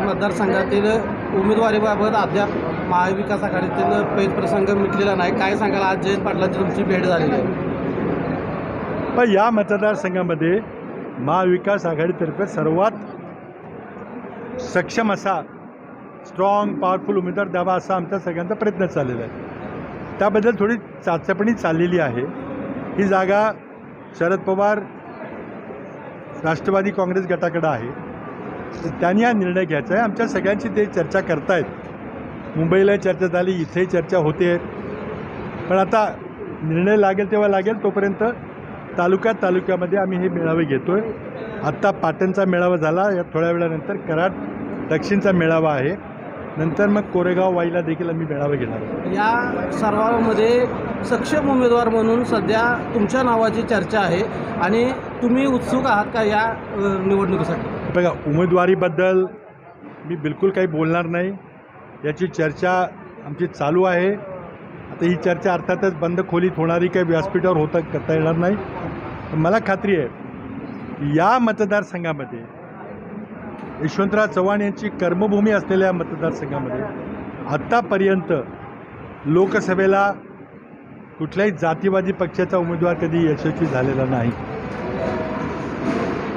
मतदारसंघातील उमेदवारीबाबत अद्याप महाविकास आघाडीतील पेच प्रसंग मिटलेला नाही. काय सांगाल? आज जयंत पाटलांची तुमची भेट झालेली आहे. पण या मतदारसंघामध्ये महाविकास आघाडीतर्फे सर्वात सक्षम असा स्ट्रॉंग पॉवरफुल उमेदवार द्यावा असा आमचा सगळ्यांचा प्रयत्न चाललेला आहे. त्याबद्दल थोडी चाचपणी चाललेली आहे. ही जागा शरद पवार राष्ट्रवादी काँग्रेस गटाकडं आहे. त्यांनी हा निर्णय घ्यायचा आहे. आमच्या सगळ्यांची ते चर्चा करतायत. मुंबईला चर्चा झाली इथेही चर्चा होते. पण आता निर्णय लागेल तेव्हा लागेल तोपर्यंत तालुक्यात तालुक्यामध्ये आम्ही हे मेळावे घेतो आहे आत्ता पाटणचा मेळावा झाला या थोड्या वेळानंतर कराड दक्षिणचा मेळावा आहे. नंतर मग कोरेगाव वाईला देखील आम्ही मेळावे घेणार या सर्वांमध्ये सक्षम उमेदवार म्हणून सध्या तुमच्या नावाची चर्चा आहे आणि तुम्ही उत्सुक आहात का या निवडणुकीसाठी? बघा उमेदवारीबद्दल मी बिलकुल काही बोलणार नाही. याची चर्चा आमची चालू आहे. आता ही चर्चा अर्थातच बंद खोलीत होणारी काही व्यासपीठावर होता करता येणार नाही. पण मला खात्री आहे या मतदारसंघामध्ये यशवंतराव चव्हाण यांची कर्मभूमी असलेल्या मतदारसंघामध्ये आत्तापर्यंत लोकसभेला कुठल्याही जातीवादी पक्षाचा उमेदवार कधी यशस्वी झालेला नाही.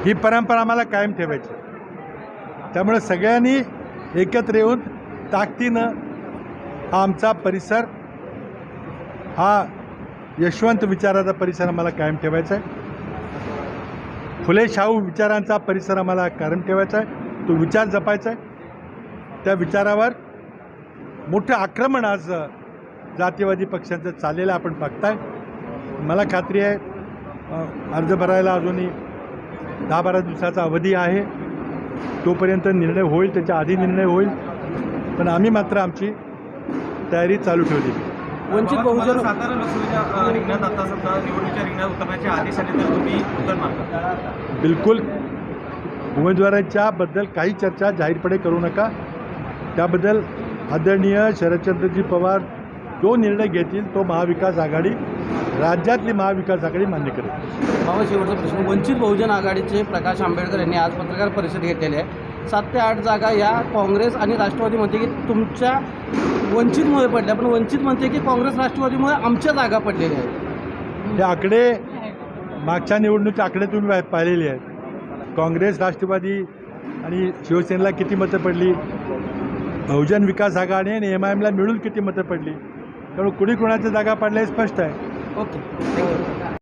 ही परंपरा आम्हाला कायम ठेवायची. त्यामुळे सगळ्यांनी एकत्र येऊन ताकदीनं हा आमचा परिसर हा यशवंत विचाराचा परिसर आम्हाला कायम ठेवायचा आहे. फुले शाहू विचारांचा परिसर आम्हाला कायम ठेवायचा आहे. तो विचार जपायचा आहे. त्या विचारावर मोठं आक्रमण आज जातीवादी पक्षांचं चाललेलं आपण बघताय. मला खात्री आहे अर्ज भरायला अजूनही दहा बारा दिवसाचा अवधी आहे. तोपर्यंत निर्णय होईल त्याच्या आधी निर्णय होईल. पण आम्ही मात्र आमची तयारी चालू ठेवली. वंचित बहुजन सातारा लोकसभेच्या रिंगणात आता समजा निवडणुकीच्या रिंगणात उतरण्याचे आदेश आले तर तुम्ही बिलकुल. उमेदवाराच्या बद्दल काही चर्चा जाहीरपणे करू नका. त्याबद्दल आदरणीय शरदचंद्रजी पवार जो निर्णय घेतील तो महाविकास आघाडी राज्यातली महाविकास आघाडी मान्य करेल. बाबा शेवटचा प्रश्न. वंचित बहुजन आघाडीचे प्रकाश आंबेडकर यांनी आज पत्रकार परिषद घेतलेली आहे. सात ते आठ जागा या काँग्रेस आणि राष्ट्रवादी म्हणते की तुमच्या वंचितमुळे पडल्या पण वंचित म्हणते की काँग्रेस राष्ट्रवादीमुळे आमच्या जागा पडलेल्या आहेत. हे आकडे मागच्या निवडणुकीचे आकडे तुम्ही पाह- पाहिलेले आहेत. काँग्रेस राष्ट्रवादी आणि शिवसेनेला किती मतं पडली? बहुजन विकास आघाडी आणि एम आय एमला मिळून किती मतं पडली? त्यामुळे कुणी कुणाच्या जागा पडल्या हे स्पष्ट आहे. Ok, thank you.